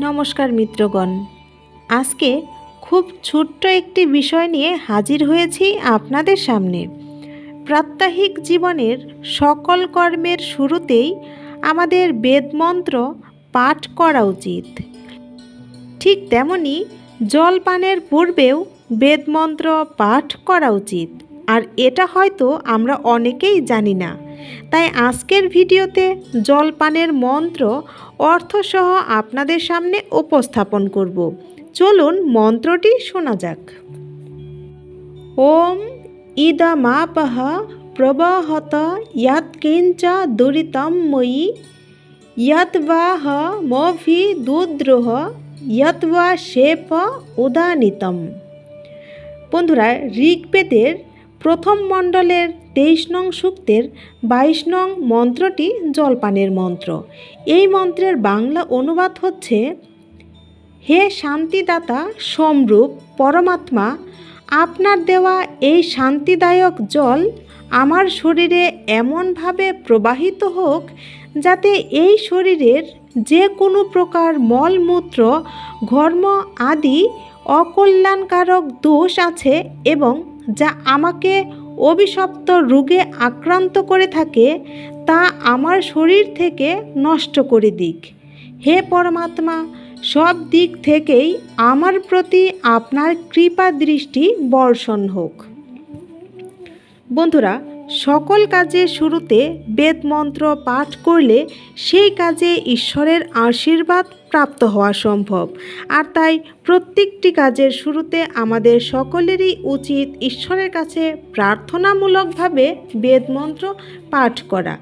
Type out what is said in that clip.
নমস্কার মিত্রগণ। আজকে খুব ছোট্ট একটি বিষয় নিয়ে হাজির হয়েছি আপনাদের সামনে। প্রাত্যহিক জীবনের সকল কর্মের শুরুতেই আমাদের বেদমন্ত্র পাঠ করা উচিত। ঠিক তেমনি জলপানের পূর্বেও বেদমন্ত্র পাঠ করা উচিত। আর এটা হয়তো আমরা অনেকেই জানি না। তাই আজকের ভিডিওতে জলপানের মন্ত্র অর্থসহ আপনাদের সামনে উপস্থাপন করব। চলুন মন্ত্রটি শোনা যাক। ওম ইদমাপহ প্রবহত ইয়াৎকিঞ্চ দুরিতম ময়ি ইয়ৎবাহ মভি দুদ্রোহ ইয়ৎবা শেফ উদানিতম। বন্ধুরা, ঋগ্বেদের প্রথম মণ্ডলের তেইশ নং সূক্তের বাইশ নং মন্ত্রটি জলপানের মন্ত্র। এই মন্ত্রের বাংলা অনুবাদ হচ্ছে, হে শান্তিদাতা, সমরূপ, পরমাত্মা, আপনার দেওয়া এই শান্তিদায়ক জল আমার শরীরে এমনভাবে প্রবাহিত হোক যাতে এই শরীরের যে কোনো প্রকার মলমূত্র, ঘর্ম আদি অকল্যাণকারক দোষ আছে এবং যা আমাকে অভিশপ্ত রোগে আক্রান্ত করে থাকে, তা আমার শরীর থেকে নষ্ট করে দিক। হে পরমাত্মা, সব দিক থেকেই আমার প্রতি আপনার কৃপা দৃষ্টি বর্ষণ হোক। বন্ধুরা সকল কাজের শুরুতে বেদমন্ত্র পাঠ করলে সেই কাজে ঈশ্বরের আশীর্বাদ প্রাপ্ত হওয়া সম্ভব। আর তাই প্রত্যেকটি কাজের শুরুতে আমাদের সকলেরই উচিত ঈশ্বরের কাছে প্রার্থনামূলকভাবে বেদমন্ত্র পাঠ করা।